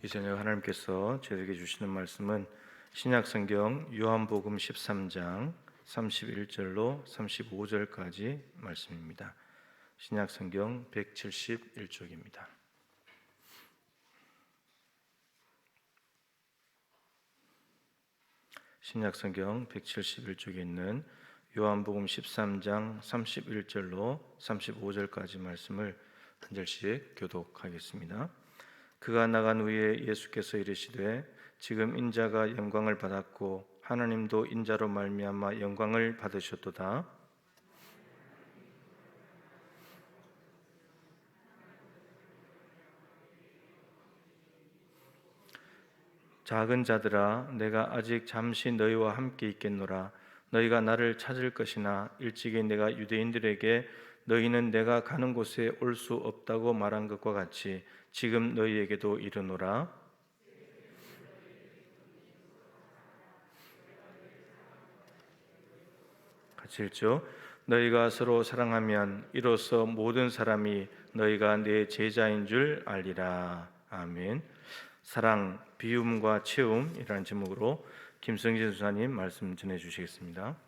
이 저녁 하나님께서 저에게 주시는 말씀은 신약 성경 요한복음 13장 31절로 35절까지 말씀입니다. 신약 성경 171쪽입니다. 신약 성경 171쪽에 있는 요한복음 13장 31절로 35절까지 말씀을 한 절씩 교독하겠습니다. 그가 나간 후에 예수께서 이르시되 지금 인자가 영광을 받았고 하나님도 인자로 말미암아 영광을 받으셨도다. 작은 자들아 내가 아직 잠시 너희와 함께 있겠노라 너희가 나를 찾을 것이나 일찍이 내가 유대인들에게 너희는 내가 가는 곳에 올 수 없다고 말한 것과 같이 지금 너희에게도 이르노라. 같이 읽죠. 너희가 서로 사랑하면 이로써 모든 사람이 너희가 내 제자인 줄 알리라. 아멘. 사랑 비움과 채움이라는 제목으로 김성진 수사님 말씀 전해 주시겠습니다.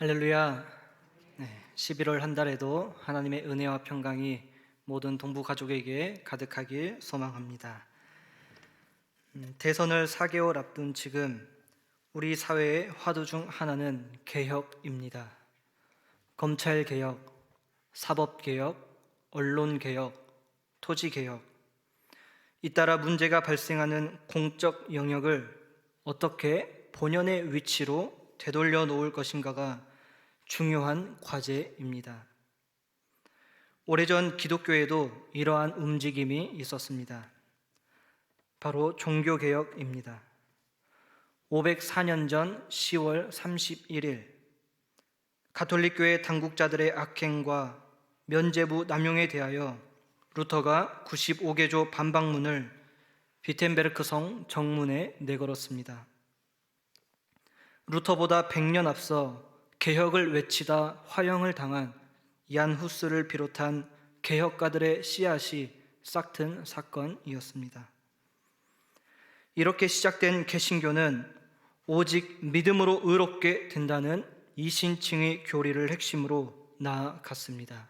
할렐루야. 네, 11월 한 달에도 하나님의 은혜와 평강이 모든 동부 가족에게 가득하길 소망합니다. 음, 대선을 4개월 앞둔 지금 우리 사회의 화두 중 하나는 개혁입니다. 검찰 개혁, 사법 개혁, 언론 개혁, 토지 개혁. 잇따라 문제가 발생하는 공적 영역을 어떻게 본연의 위치로 되돌려 놓을 것인가가 중요한 과제입니다. 오래전 기독교에도 이러한 움직임이 있었습니다. 바로 종교개혁입니다. 504년 전 10월 31일, 가톨릭교회 당국자들의 악행과 면제부 남용에 대하여 루터가 95개조 반박문을 비텐베르크 성 정문에 내걸었습니다. 루터보다 100년 앞서 개혁을 외치다 화형을 당한 얀 후스를 비롯한 개혁가들의 씨앗이 싹튼 사건이었습니다. 이렇게 시작된 개신교는 오직 믿음으로 의롭게 된다는 이신칭의 교리를 핵심으로 나아갔습니다.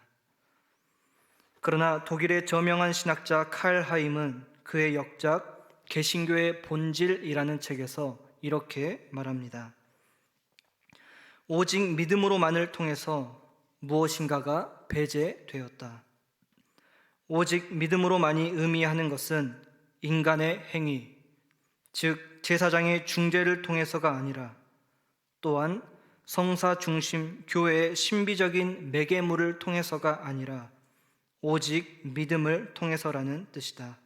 그러나 독일의 저명한 신학자 칼 하임은 그의 역작 개신교의 본질이라는 책에서 이렇게 말합니다. 오직 믿음으로만을 통해서 무엇인가가 배제되었다. 오직 믿음으로만이 의미하는 것은 인간의 행위, 즉 제사장의 중재를 통해서가 아니라 또한 성사 중심 교회의 신비적인 매개물을 통해서가 아니라 오직 믿음을 통해서라는 뜻이다.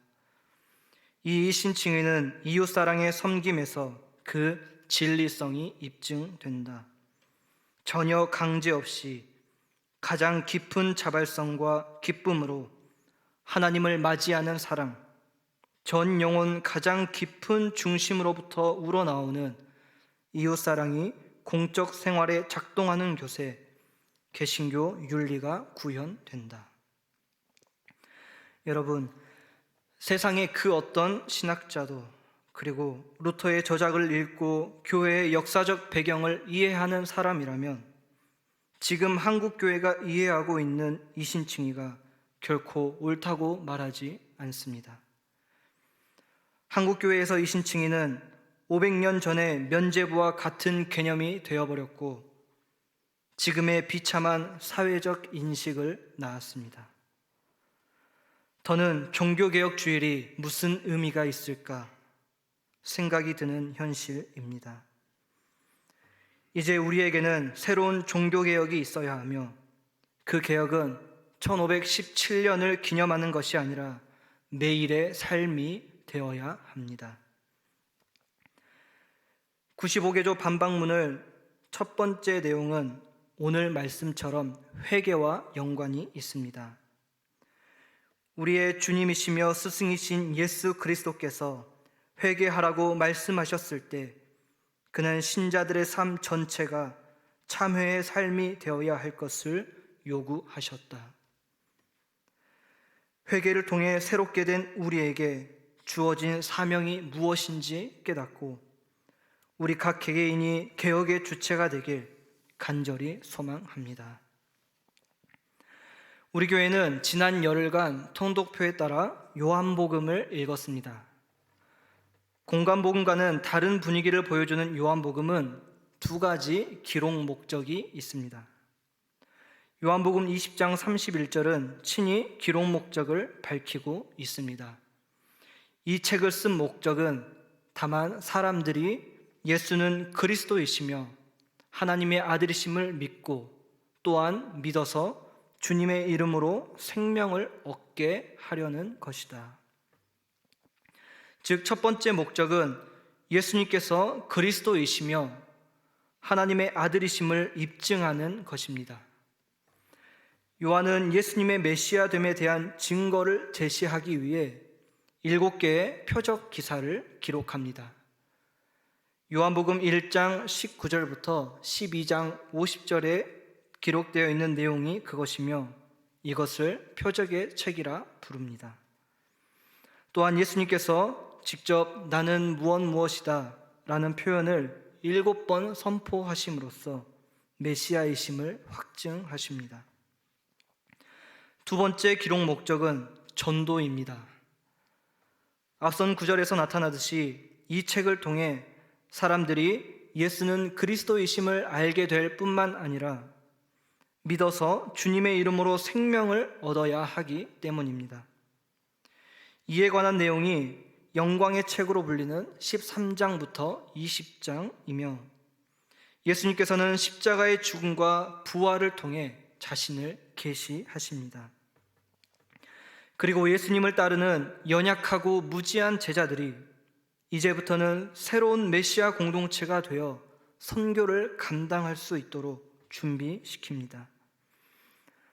이 신칭의는 이웃사랑의 섬김에서 그 진리성이 입증된다. 전혀 강제 없이 가장 깊은 자발성과 기쁨으로 하나님을 맞이하는 사랑, 전 영혼 가장 깊은 중심으로부터 우러나오는 이웃사랑이 공적 생활에 작동하는 교세, 개신교 윤리가 구현된다. 여러분, 세상의 그 어떤 신학자도 그리고 루터의 저작을 읽고 교회의 역사적 배경을 이해하는 사람이라면 지금 한국 교회가 이해하고 있는 이신칭이가 결코 옳다고 말하지 않습니다. 한국 교회에서 이신칭이는 500년 전에 면제부와 같은 개념이 되어버렸고 지금의 비참한 사회적 인식을 낳았습니다. 더는 종교개혁 주일이 무슨 의미가 있을까 생각이 드는 현실입니다. 이제 우리에게는 새로운 종교개혁이 있어야 하며 그 개혁은 1517년을 기념하는 것이 아니라 매일의 삶이 되어야 합니다. 95개조 반박문을 첫 번째 내용은 오늘 말씀처럼 회개와 연관이 있습니다. 우리의 주님이시며 스승이신 예수 그리스도께서 회개하라고 말씀하셨을 때 그는 신자들의 삶 전체가 참회의 삶이 되어야 할 것을 요구하셨다. 회개를 통해 새롭게 된 우리에게 주어진 사명이 무엇인지 깨닫고 우리 각 개개인이 개혁의 주체가 되길 간절히 소망합니다. 우리 교회는 지난 열흘간 통독표에 따라 요한복음을 읽었습니다. 공간복음과는 다른 분위기를 보여주는 요한복음은 두 가지 기록 목적이 있습니다. 요한복음 20장 31절은 친히 기록 목적을 밝히고 있습니다. 이 책을 쓴 목적은 다만 사람들이 예수는 그리스도이시며 하나님의 아들이심을 믿고 또한 믿어서 주님의 이름으로 생명을 얻게 하려는 것이다. 즉, 첫 번째 목적은 예수님께서 그리스도이시며 하나님의 아들이심을 입증하는 것입니다. 요한은 예수님의 메시아됨에 대한 증거를 제시하기 위해 일곱 개의 표적 기사를 기록합니다. 요한복음 1장 19절부터 12장 50절에 기록되어 있는 내용이 그것이며 이것을 표적의 책이라 부릅니다. 또한 예수님께서 직접 나는 무엇 무엇이다 라는 표현을 일곱 번 선포하심으로써 메시아이심을 확증하십니다. 두 번째 기록 목적은 전도입니다. 앞선 구절에서 나타나듯이 이 책을 통해 사람들이 예수는 그리스도이심을 알게 될 뿐만 아니라 믿어서 주님의 이름으로 생명을 얻어야 하기 때문입니다. 이에 관한 내용이 영광의 책으로 불리는 13장부터 20장이며 예수님께서는 십자가의 죽음과 부활을 통해 자신을 계시하십니다. 그리고 예수님을 따르는 연약하고 무지한 제자들이 이제부터는 새로운 메시아 공동체가 되어 선교를 감당할 수 있도록 준비시킵니다.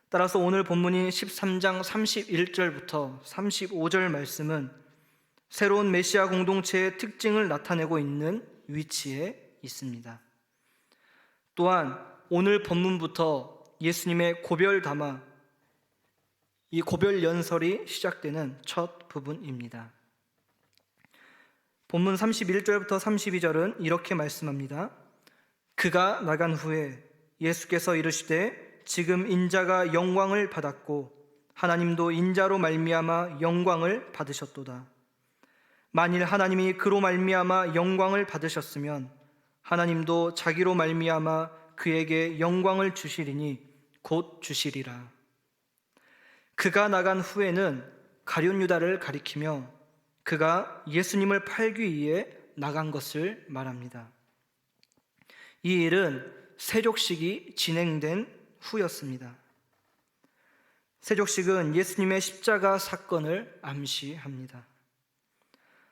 따라서 오늘 본문인 13장 31절부터 35절 말씀은 새로운 메시아 공동체의 특징을 나타내고 있는 위치에 있습니다. 또한 오늘 본문부터 예수님의 고별 담화, 이 고별 연설이 시작되는 첫 부분입니다. 본문 31절부터 32절은 이렇게 말씀합니다. 그가 나간 후에 예수께서 이르시되 지금 인자가 영광을 받았고 하나님도 인자로 말미암아 영광을 받으셨도다. 만일 하나님이 그로 말미암아 영광을 받으셨으면 하나님도 자기로 말미암아 그에게 영광을 주시리니 곧 주시리라. 그가 나간 후에는 가룟 유다를 가리키며 그가 예수님을 팔기 위해 나간 것을 말합니다. 이 일은 세족식이 진행된 후였습니다. 세족식은 예수님의 십자가 사건을 암시합니다.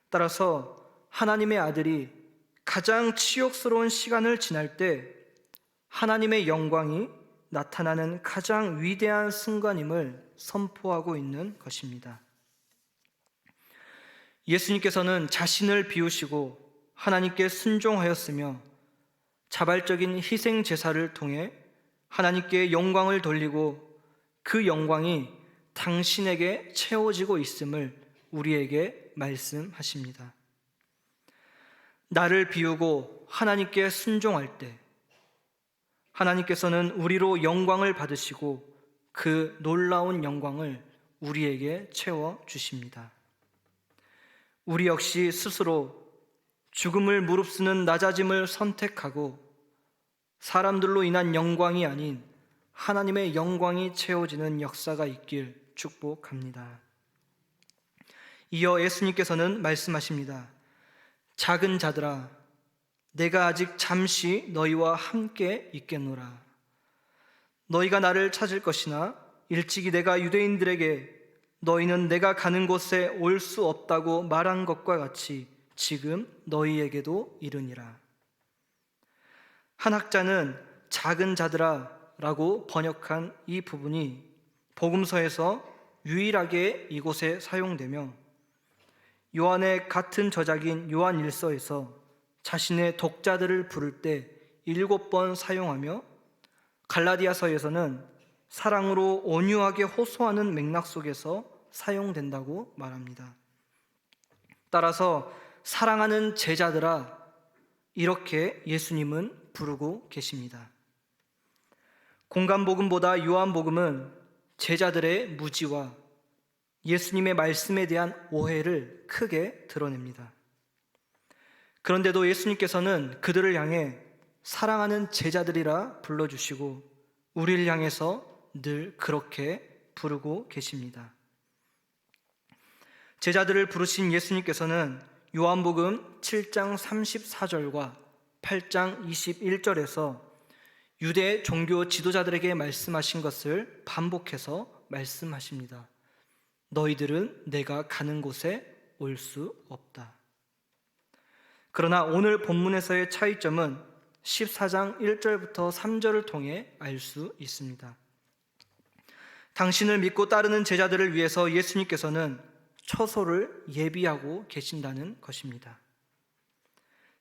따라서 하나님의 아들이 가장 치욕스러운 시간을 지날 때 하나님의 영광이 나타나는 가장 위대한 순간임을 선포하고 있는 것입니다. 예수님께서는 자신을 비우시고 하나님께 순종하였으며 자발적인 희생 제사를 통해 하나님께 영광을 돌리고 그 영광이 당신에게 채워지고 있음을 우리에게 말씀하십니다. 나를 비우고 하나님께 순종할 때 하나님께서는 우리로 영광을 받으시고 그 놀라운 영광을 우리에게 채워 주십니다. 우리 역시 스스로 죽음을 무릅쓰는 낮아짐을 선택하고 사람들로 인한 영광이 아닌 하나님의 영광이 채워지는 역사가 있길 축복합니다. 이어 예수님께서는 말씀하십니다. 작은 자들아, 내가 아직 잠시 너희와 함께 있겠노라. 너희가 나를 찾을 것이나 일찍이 내가 유대인들에게 너희는 내가 가는 곳에 올 수 없다고 말한 것과 같이 지금 너희에게도 이르니라. 한 학자는 작은 자들아 라고 번역한 이 부분이 복음서에서 유일하게 이곳에 사용되며 요한의 같은 저작인 요한 일서에서 자신의 독자들을 부를 때 일곱 번 사용하며 갈라디아서에서는 사랑으로 온유하게 호소하는 맥락 속에서 사용된다고 말합니다. 따라서 사랑하는 제자들아 이렇게 예수님은 부르고 계십니다. 공간복음보다 요한복음은 제자들의 무지와 예수님의 말씀에 대한 오해를 크게 드러냅니다. 그런데도 예수님께서는 그들을 향해 사랑하는 제자들이라 불러주시고 우리를 향해서 늘 그렇게 부르고 계십니다. 제자들을 부르신 예수님께서는 요한복음 7장 34절과 8장 21절에서 유대 종교 지도자들에게 말씀하신 것을 반복해서 말씀하십니다. 너희들은 내가 가는 곳에 올 수 없다. 그러나 오늘 본문에서의 차이점은 14장 1절부터 3절을 통해 알 수 있습니다. 당신을 믿고 따르는 제자들을 위해서 예수님께서는 처소를 예비하고 계신다는 것입니다.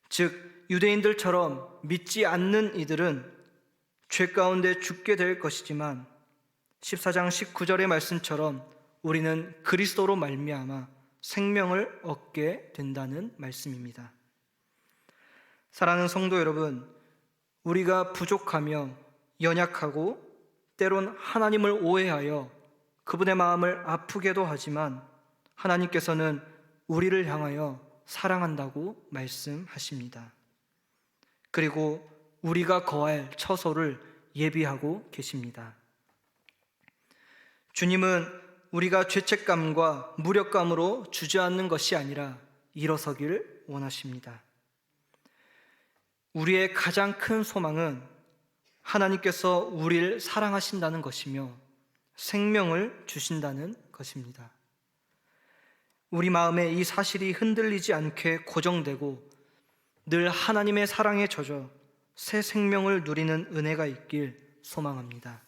즉, 유대인들처럼 믿지 않는 이들은 죄 가운데 죽게 될 것이지만 14장 19절의 말씀처럼 우리는 그리스도로 말미암아 생명을 얻게 된다는 말씀입니다. 사랑하는 성도 여러분, 우리가 부족하며 연약하고 때론 하나님을 오해하여 그분의 마음을 아프게도 하지만 하나님께서는 우리를 향하여 사랑한다고 말씀하십니다. 그리고 우리가 거할 처소를 예비하고 계십니다. 주님은 우리가 죄책감과 무력감으로 주저앉는 것이 아니라 일어서길 원하십니다. 우리의 가장 큰 소망은 하나님께서 우리를 사랑하신다는 것이며 생명을 주신다는 것입니다. 우리 마음에 이 사실이 흔들리지 않게 고정되고 늘 하나님의 사랑에 젖어 새 생명을 누리는 은혜가 있길 소망합니다.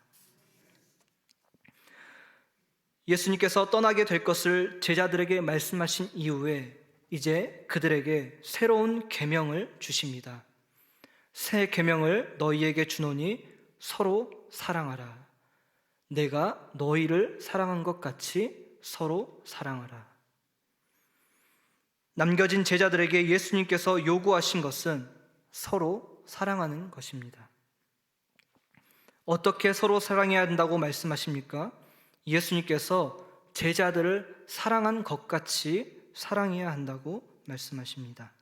예수님께서 떠나게 될 것을 제자들에게 말씀하신 이후에 이제 그들에게 새로운 계명을 주십니다. 새 계명을 너희에게 주노니 서로 사랑하라. 내가 너희를 사랑한 것 같이 서로 사랑하라. 남겨진 제자들에게 예수님께서 요구하신 것은 서로 사랑하는 것입니다. 어떻게 서로 사랑해야 한다고 말씀하십니까? 예수님께서 제자들을 사랑한 것 같이 사랑해야 한다고 말씀하십니다.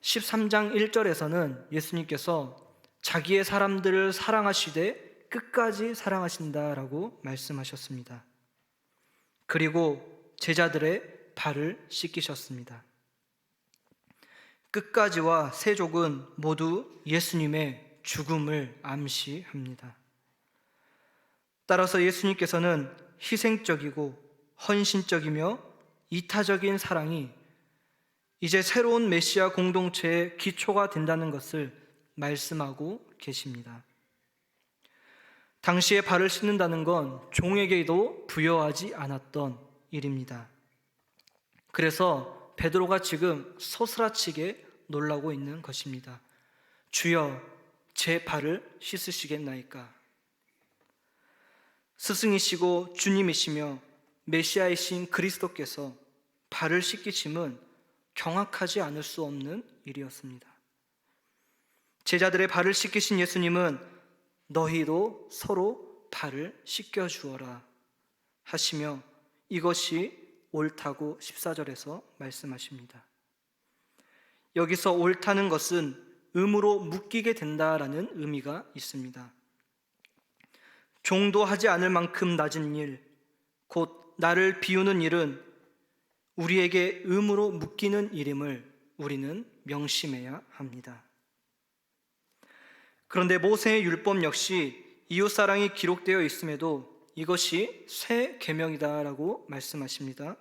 13장 1절에서는 예수님께서 자기의 사람들을 사랑하시되 끝까지 사랑하신다라고 말씀하셨습니다. 그리고 제자들의 발을 씻기셨습니다. 끝까지와 세족은 모두 예수님의 죽음을 암시합니다. 따라서 예수님께서는 희생적이고 헌신적이며 이타적인 사랑이 이제 새로운 메시아 공동체의 기초가 된다는 것을 말씀하고 계십니다. 당시에 발을 씻는다는 건 종에게도 부여하지 않았던 일입니다. 그래서 베드로가 지금 소스라치게 놀라고 있는 것입니다. 주여, 제 발을 씻으시겠나이까? 스승이시고 주님이시며 메시아이신 그리스도께서 발을 씻기심은 경악하지 않을 수 없는 일이었습니다. 제자들의 발을 씻기신 예수님은 너희도 서로 발을 씻겨 주어라 하시며 이것이 옳다고 14절에서 말씀하십니다. 여기서 옳다는 것은 의무로 묶이게 된다라는 의미가 있습니다. 종도 하지 않을 만큼 낮은 일, 곧 나를 비우는 일은 우리에게 의무로 묶이는 일임을 우리는 명심해야 합니다. 그런데 모세의 율법 역시 이웃 사랑이 기록되어 있음에도 이것이 새 계명이다라고 말씀하십니다.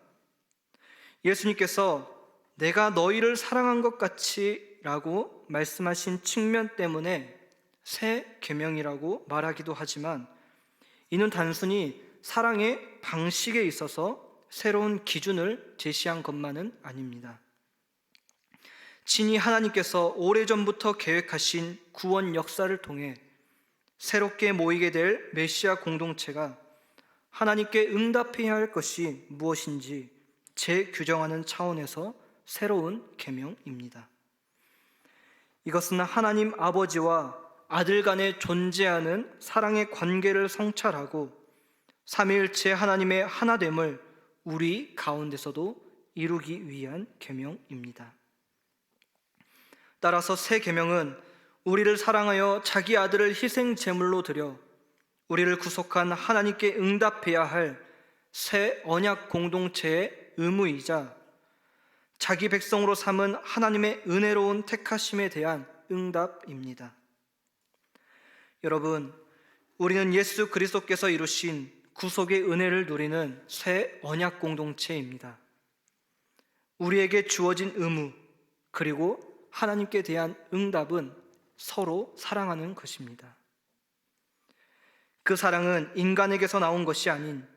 예수님께서 내가 너희를 사랑한 것 같이라고 말씀하신 측면 때문에 새 계명이라고 말하기도 하지만 이는 단순히 사랑의 방식에 있어서 새로운 기준을 제시한 것만은 아닙니다. 친히 하나님께서 오래전부터 계획하신 구원 역사를 통해 새롭게 모이게 될 메시아 공동체가 하나님께 응답해야 할 것이 무엇인지 재규정하는 차원에서 새로운 계명입니다. 이것은 하나님 아버지와 아들 간에 존재하는 사랑의 관계를 성찰하고 삼위일체 하나님의 하나됨을 우리 가운데서도 이루기 위한 계명입니다. 따라서 새 계명은 우리를 사랑하여 자기 아들을 희생 제물로 드려 우리를 구속한 하나님께 응답해야 할 새 언약 공동체의 의무이자 자기 백성으로 삼은 하나님의 은혜로운 택하심에 대한 응답입니다. 여러분, 우리는 예수 그리스도께서 이루신 구속의 은혜를 누리는 새 언약 공동체입니다. 우리에게 주어진 의무 그리고 하나님께 대한 응답은 서로 사랑하는 것입니다. 그 사랑은 인간에게서 나온 것이 아닌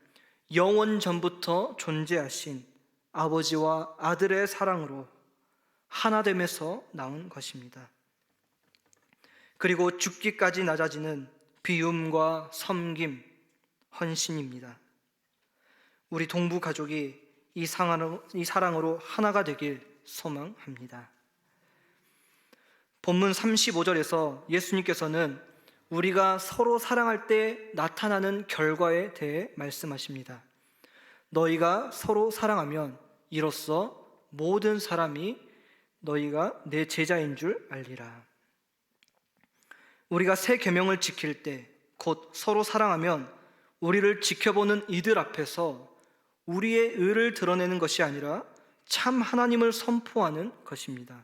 영원 전부터 존재하신 아버지와 아들의 사랑으로 하나됨에서 나온 것입니다. 그리고 죽기까지 낮아지는 비움과 섬김, 헌신입니다. 우리 동부 가족이 이 사랑으로, 이 사랑으로 하나가 되길 소망합니다. 본문 35절에서 예수님께서는 우리가 서로 사랑할 때 나타나는 결과에 대해 말씀하십니다. 너희가 서로 사랑하면 이로써 모든 사람이 너희가 내 제자인 줄 알리라. 우리가 새 계명을 지킬 때 곧 서로 사랑하면 우리를 지켜보는 이들 앞에서 우리의 의를 드러내는 것이 아니라 참 하나님을 선포하는 것입니다.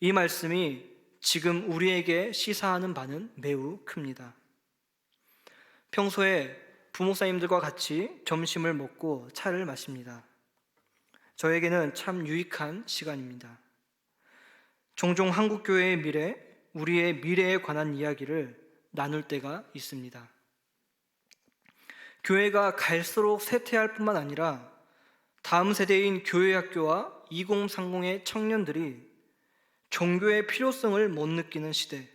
이 말씀이 지금 우리에게 시사하는 바는 매우 큽니다. 평소에 부목사님들과 같이 점심을 먹고 차를 마십니다. 저에게는 참 유익한 시간입니다. 종종 한국교회의 미래, 우리의 미래에 관한 이야기를 나눌 때가 있습니다. 교회가 갈수록 쇠퇴할 뿐만 아니라 다음 세대인 교회학교와 2030의 청년들이 종교의 필요성을 못 느끼는 시대.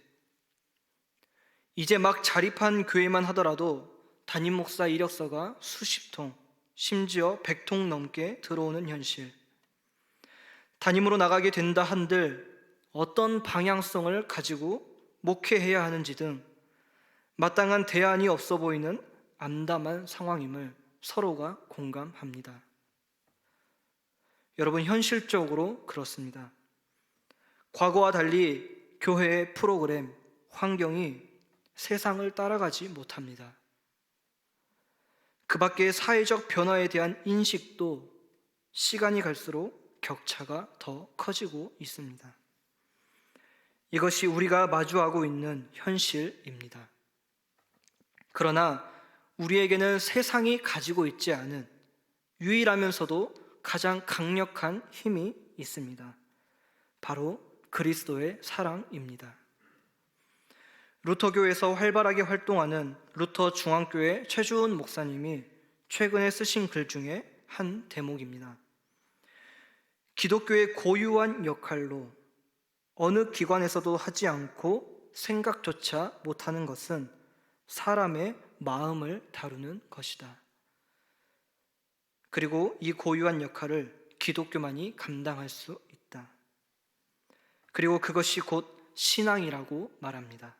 이제 막 자립한 교회만 하더라도 담임 목사 이력서가 수십 통, 심지어 백 통 넘게 들어오는 현실. 담임으로 나가게 된다 한들 어떤 방향성을 가지고 목회해야 하는지 등 마땅한 대안이 없어 보이는 암담한 상황임을 서로가 공감합니다. 여러분, 현실적으로 그렇습니다. 과거와 달리 교회의 프로그램, 환경이 세상을 따라가지 못합니다. 그 밖의 사회적 변화에 대한 인식도 시간이 갈수록 격차가 더 커지고 있습니다. 이것이 우리가 마주하고 있는 현실입니다. 그러나 우리에게는 세상이 가지고 있지 않은 유일하면서도 가장 강력한 힘이 있습니다. 바로 그리스도의 사랑입니다. 루터교에서 활발하게 활동하는 루터 중앙교회 최주은 목사님이 최근에 쓰신 글 중에 한 대목입니다. 기독교의 고유한 역할로 어느 기관에서도 하지 않고 생각조차 못하는 것은 사람의 마음을 다루는 것이다. 그리고 이 고유한 역할을 기독교만이 감당할 수 있다. 그리고 그것이 곧 신앙이라고 말합니다.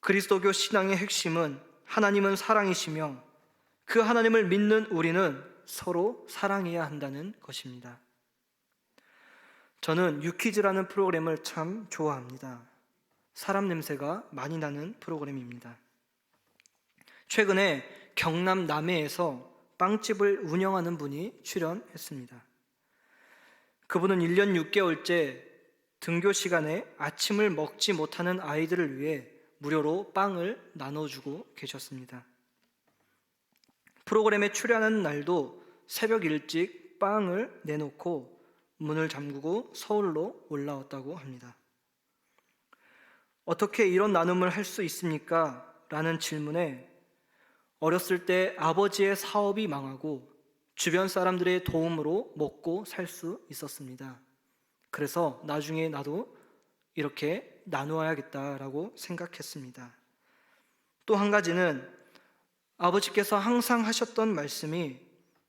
그리스도교 신앙의 핵심은 하나님은 사랑이시며 그 하나님을 믿는 우리는 서로 사랑해야 한다는 것입니다. 저는 유키즈라는 프로그램을 참 좋아합니다. 사람 냄새가 많이 나는 프로그램입니다. 최근에 경남 남해에서 빵집을 운영하는 분이 출연했습니다. 그분은 1년 6개월째 등교 시간에 아침을 먹지 못하는 아이들을 위해 무료로 빵을 나눠주고 계셨습니다. 프로그램에 출연하는 날도 새벽 일찍 빵을 내놓고 문을 잠그고 서울로 올라왔다고 합니다. 어떻게 이런 나눔을 할 수 있습니까? 라는 질문에 어렸을 때 아버지의 사업이 망하고 주변 사람들의 도움으로 먹고 살 수 있었습니다. 그래서 나중에 나도 이렇게 나누어야겠다라고 생각했습니다. 또 한 가지는 아버지께서 항상 하셨던 말씀이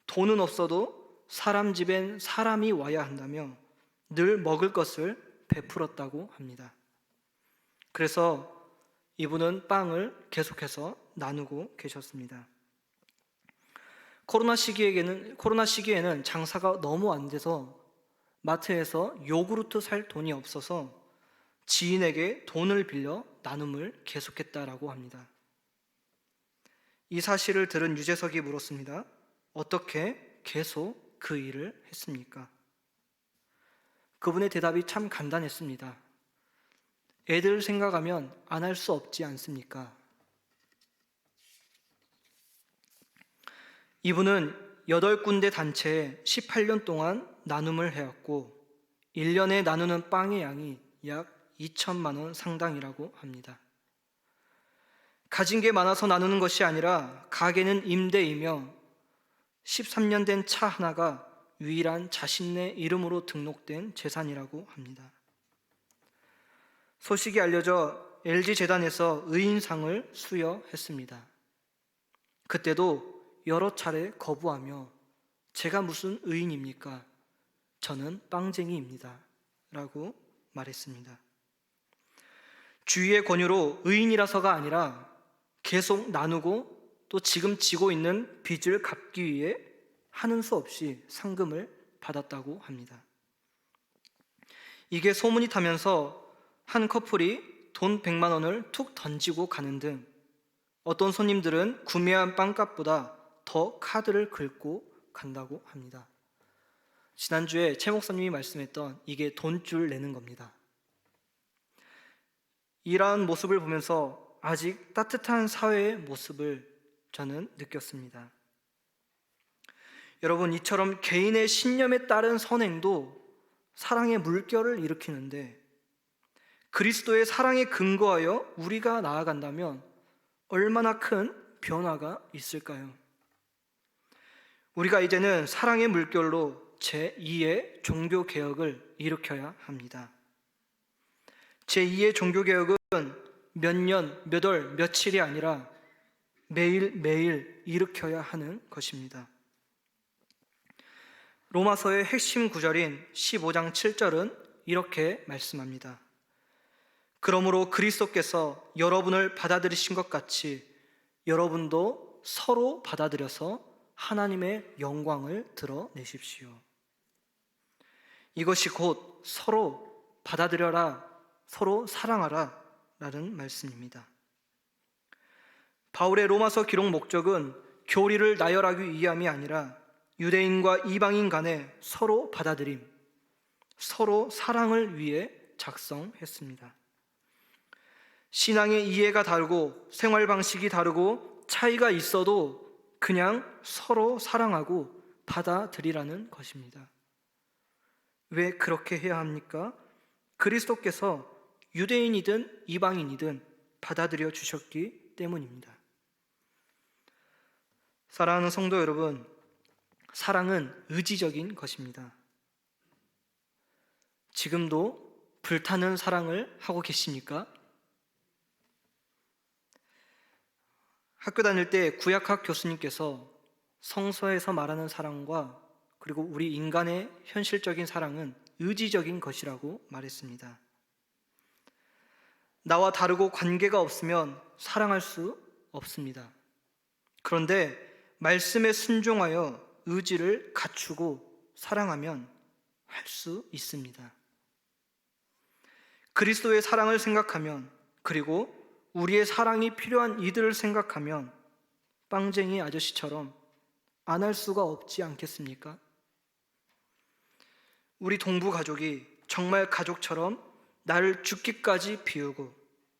돈은 없어도 사람 집엔 사람이 와야 한다며 늘 먹을 것을 베풀었다고 합니다. 그래서 이분은 빵을 계속해서 나누고 계셨습니다. 코로나 시기에는 코로나 시기에는 장사가 너무 안 돼서 마트에서 요구르트 살 돈이 없어서 지인에게 돈을 빌려 나눔을 계속했다라고 합니다. 이 사실을 들은 유재석이 물었습니다. 어떻게 계속 그 일을 했습니까? 그분의 대답이 참 간단했습니다. 애들 생각하면 안 할 수 없지 않습니까? 이분은 여덟 군데 단체에 18년 동안 나눔을 해왔고 1년에 나누는 빵의 양이 약 2천만 원 상당이라고 합니다. 가진 게 많아서 나누는 것이 아니라 가게는 임대이며 13년 된 차 하나가 유일한 자신의 이름으로 등록된 재산이라고 합니다. 소식이 알려져 LG 재단에서 의인상을 수여했습니다. 그때도 여러 차례 거부하며 제가 무슨 의인입니까? 저는 빵쟁이입니다. 라고 말했습니다. 주위의 권유로 의인이라서가 아니라 계속 나누고 또 지금 지고 있는 빚을 갚기 위해 하는 수 없이 상금을 받았다고 합니다. 이게 소문이 타면서 한 커플이 돈 100만 원을 툭 던지고 가는 등 어떤 손님들은 구매한 빵값보다 더 카드를 긁고 간다고 합니다. 지난주에 최 목사님이 말씀했던 이게 돈줄 내는 겁니다. 이러한 모습을 보면서 아직 따뜻한 사회의 모습을 저는 느꼈습니다. 여러분, 이처럼 개인의 신념에 따른 선행도 사랑의 물결을 일으키는데 그리스도의 사랑에 근거하여 우리가 나아간다면 얼마나 큰 변화가 있을까요? 우리가 이제는 사랑의 물결로 제2의 종교 개혁을 일으켜야 합니다. 제2의 종교 개혁은 몇 년, 몇 월, 며칠이 아니라 매일 매일 일으켜야 하는 것입니다. 로마서의 핵심 구절인 15장 7절은 이렇게 말씀합니다. 그러므로 그리스도께서 여러분을 받아들이신 것 같이 여러분도 서로 받아들여서 하나님의 영광을 드러내십시오. 이것이 곧 서로 받아들여라, 서로 사랑하라 라는 말씀입니다. 바울의 로마서 기록 목적은 교리를 나열하기 위함이 아니라 유대인과 이방인 간에 서로 받아들임, 서로 사랑을 위해 작성했습니다. 신앙의 이해가 다르고 생활 방식이 다르고 차이가 있어도 그냥 서로 사랑하고 받아들이라는 것입니다. 왜 그렇게 해야 합니까? 그리스도께서 유대인이든 이방인이든 받아들여 주셨기 때문입니다. 사랑하는 성도 여러분, 사랑은 의지적인 것입니다. 지금도 불타는 사랑을 하고 계십니까? 학교 다닐 때 구약학 교수님께서 성서에서 말하는 사랑과 그리고 우리 인간의 현실적인 사랑은 의지적인 것이라고 말했습니다. 나와 다르고 관계가 없으면 사랑할 수 없습니다. 그런데 말씀에 순종하여 의지를 갖추고 사랑하면 할 수 있습니다. 그리스도의 사랑을 생각하면 그리고 우리의 사랑이 필요한 이들을 생각하면 빵쟁이 아저씨처럼 안 할 수가 없지 않겠습니까? 우리 동부 가족이 정말 가족처럼 나를 죽기까지 비우고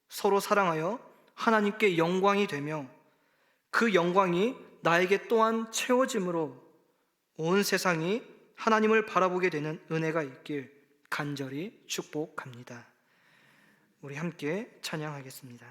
서로 사랑하여 하나님께 영광이 되며 그 영광이 나에게 또한 채워짐으로 온 세상이 하나님을 바라보게 되는 은혜가 있길 간절히 축복합니다. 우리 함께 찬양하겠습니다.